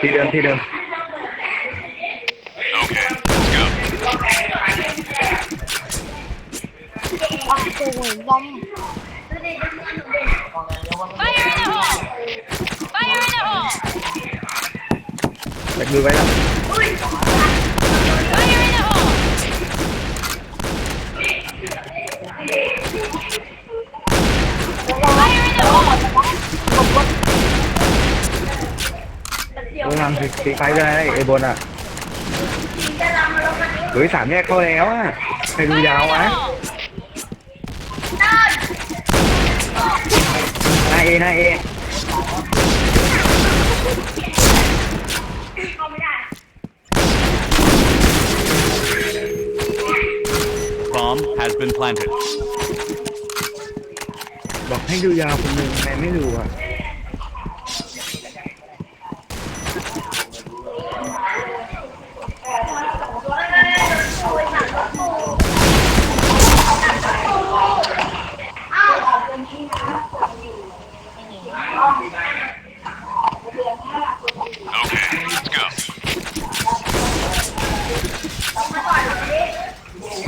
ที่เดิมที่เดิม Okay, let's go. ปักตูบอม Fire in the hole! Fire in the hole! แบกมือไว้แล้ว Fire in the hole! ไฟในห้อง กำลัง ตีไฟเลยไอ้บนอะเฮ้ยสามแยกเข้าแล้วอะใครดูยาววะหน้าเอหน้าเอ Bomb has been planted. บอกให้ดูยาวคนหนึ่งทำไมไม่ดูอะ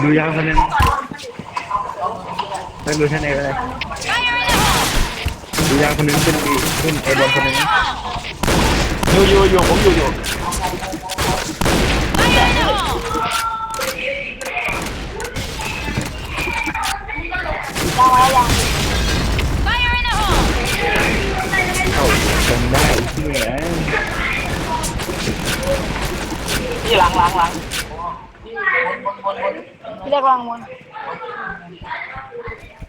ดูยาวคนหนึ่งให้ดูแค่ไหนไปเลย Fire in the hole! ดูยาวคนหนึ่งขึ้นดีขึ้นเอบนคนหนึ่งอยู่อยู่อยู่ผมอยู่อยู่ Fire in the hole! ยังไงยัง Fire in the hole! เข้าจนได้ที่ไหนที่หลังหลังหลัง เรียกรางวัล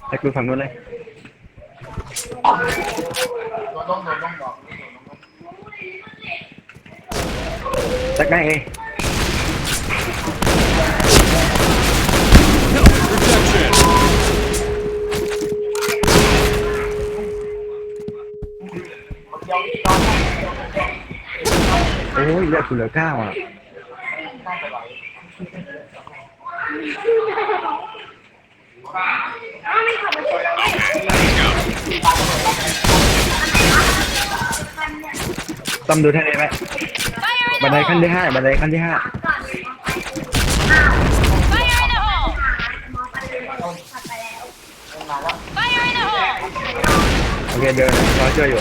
ให้ดูฝั่งนู้นเลยจักหน้าเอ Protection. โอ้ยเลือดกูเหลือเก้าอะ ต้องดูท่านี้ไหมบันไดขั้นที่ห้าบันไดขั้นที่ห้าโอเคเดินรอช่วยอยู่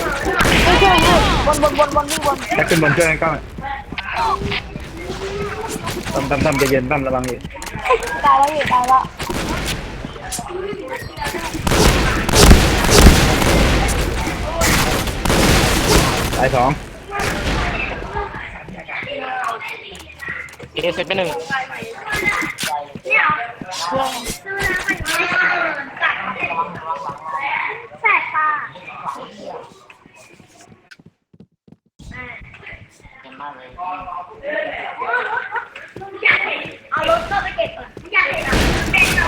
ไม่ใช่ไม่บนบนบนบนที่บนแล้วขึ้นบนช่วยกันก้อนตั้มตั้มตั้มใจเย็นตั้มระวังอีก ตายแล้วอยู่ตายแล้วตายสองเอเสร็จไปหนึ่งเพื่อนแสบตา อยากเห็นเอารถเข้าไปเก็บก่อนอยากเห็นอะเป็นเรา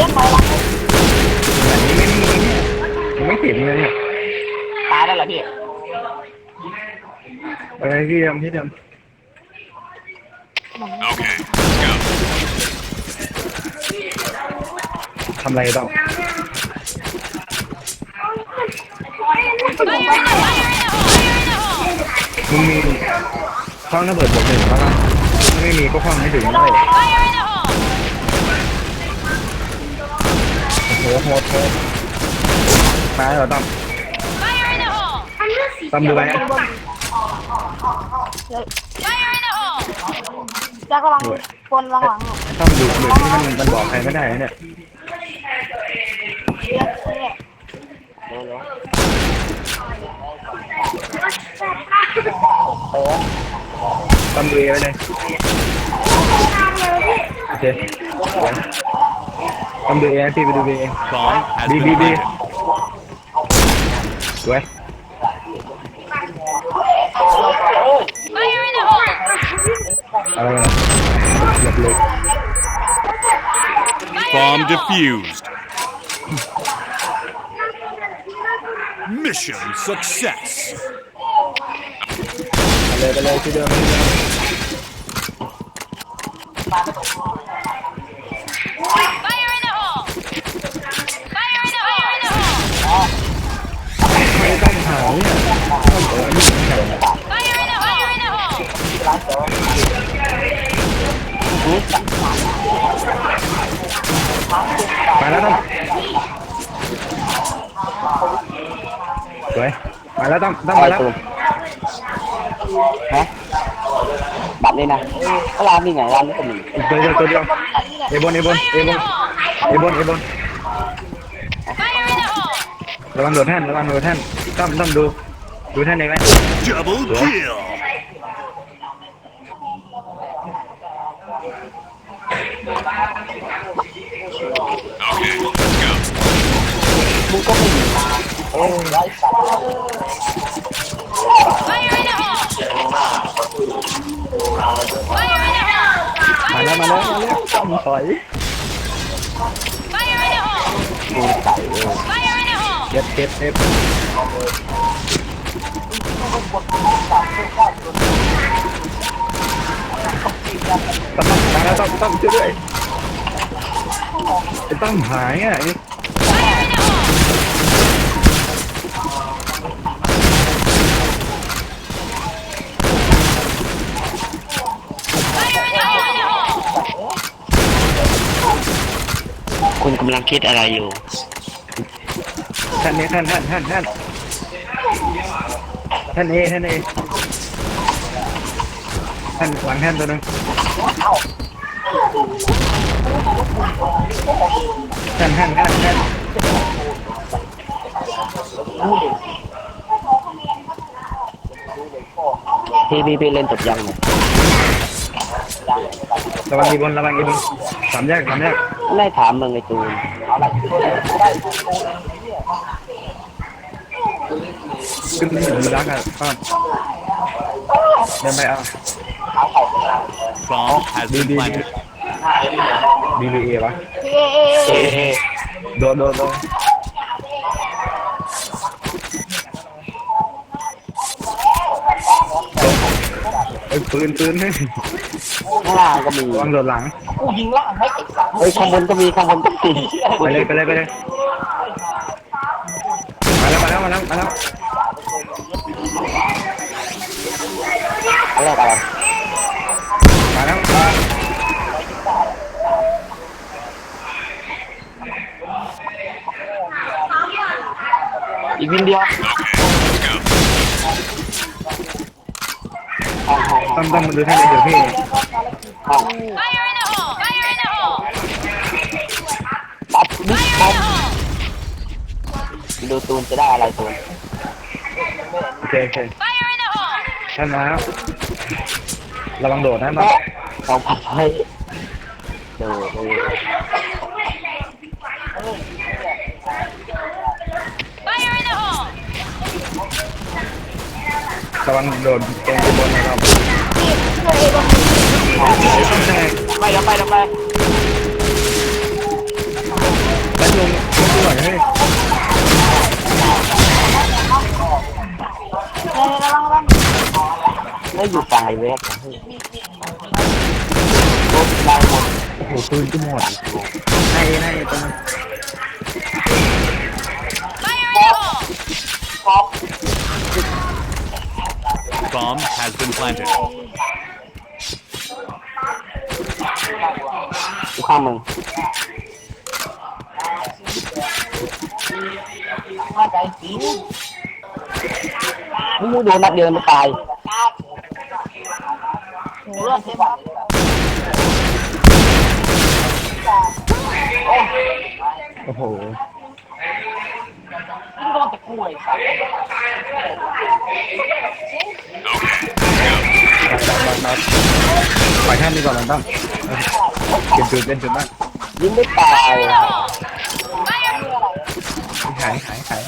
เป็นเล่นไปแล้วอันนี้ไม่มียังไม่ติดเลยเนี่ยตายแล้วเหรอพี่อะไรที่เดิมที่เดิม Okay, let's go. ทำอะไรต้อง Fire in the hole! Fire in the hole! มึงมีคว้างระเบิดบวกหนึ่งแล้วนะถ้าไม่มีก็คว้างไม่ถึงเลย Fire in the hole! โอ้ หโหดโหดมาแล้วตั้ม Fire in the hole! อันเลือกสีตั้มดูไปนะ Fire in the hole! แจ็คกำลังบนหลังหลังตั้มดูดูที่มันมันบอกใครไม่ได้นะเนี่ยเรียกเรียกตั้มดูเอไว้เลยโอเค ตั้มดูเอนะพี่ไปดูเอ Bomb has B, been B, B. planted. สวย Fire in the hole! อะไรกันหลบเลย Bomb defused. Mission success. ไปเล hào ấy à Mày lá tâm Cười Mày lá tâm, tâm mày lá Hả? Bạn đây nè Nó làm đi này, làm cái mình Tôi đi, tôi đi không? Ebon, Ebon, Ebon Ebon, Ebon Làm ăn lượt hen, làm ăn lượt hen ตรเลยนะร้านนี่ไงร้านนี้ก็มีอีกตัวเดียวตัวเดียวเอบนเอบนเอบนเอบนเอบน Fire in the hole! ระวังโดดแท่นระวังโดดแท่นตั้มตั้มดู ดูแท่นเองไหม Double kill. Okay, let's go. มึงก็ไม่มีโอ้ยไร้สัตว์ Fire in the hole! Fire in the hole! มาแล้วมาแล้วมาแล้วตั้มถอย Fire in the hole! กูใส่เอง Fire in the hole! เก็บเก็บเก็บตั้มมาแล้วตั้มตั้มช่วยด้วยไอ้ตั้มหายอะไอ้ Fire in the hole! Fire in the hole! คุณกำลังคิดอะไรอยู่ แท่นนี้แท่นแท่นแท่นแท่นแท่นเอแท่นเอแท่นหลังแท่นตัวหนึงแท่นแท่นแท่นแท่นพี่พี่พี่เล่นจบยังเนี่ยระวังอีบนระวังอีบนสามแยกสามแยกไม่ถามมึงไอ้ตูน ขึ้นไปถึงรักอะป้อมเดินไปเอา Bomb has been Đi, đi, planted. ดีบีเอวะเอเอเอเฮ้เฮ้โดนโดนโดนไอ้ยปืนปืนให้ข้างล่างก็มีระวังโดนหลังเฮ้ยข้างบนก็มีข้างบนก็มีไปเลยไปเลยไปเลยมาแล้วมาแล้วมาแล้วมาแล้ว อะไรอะไรมาแล้วอีกวินเดียว Okay, let's go. ห้องห้องห้องต้องต้องมาดูท่านเดี๋ยวพี่ห้อง Fire in the hole! Fire in the hole! ปั๊บบิ๊ก Fire ปั๊ in บ the hole! ดูตูนจะได้อะไรตูนโอเคโอเค Fire in the hole! ท่านมาแล้ว ระวังโดดนะมาสองพันให้ดูดู Fire in the hole! ระวังโดดตรงบนนะครับช่วยเอบนต้องใช่ไปเดี๋ยวไปดี๋ยวไปแล้วลงไม่ดูหน่อยเฮ้ยเออระวังระวังไม่อยู่ฝั่งไอเว้ย รถได้หมดโอ้โหปืนก็หมดให้ให้ตรง Fire in the hole! Bomb has been planted. กูข้างมึงมึงโดนนัดเดียวไม่ตาย หูเลือดเต็ม โอ้โห Okay, let's go. ตัดตัดตัดปล่อยท่นดีกว่ามันต้องเก็บจุดเล่นจุดบ้างยิงไม่ตายหายหายหาย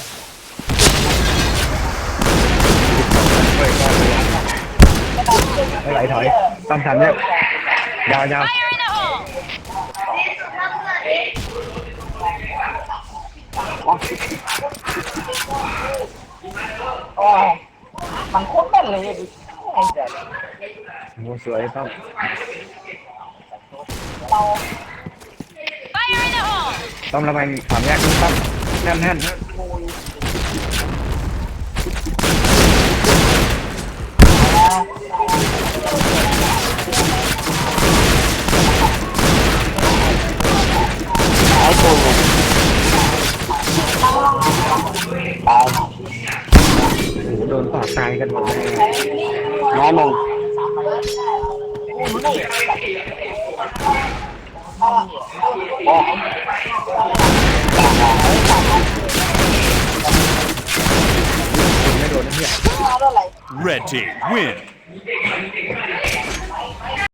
ไม่ไหลถอยต้องทำเนี่ยยาวยาว Fire in the hole! มันโคตรแม่นเลยดิโอ้สวยต้อง Fire in the hole! ต้องระวังสามแยกต้องแน่นแน่นไอ้ตูนเนี่ย ตายโอ้โหโดนปากตายกันหมดเลยน้อยมึงโอ้ไม่โดนนะเนี่ย Red team win.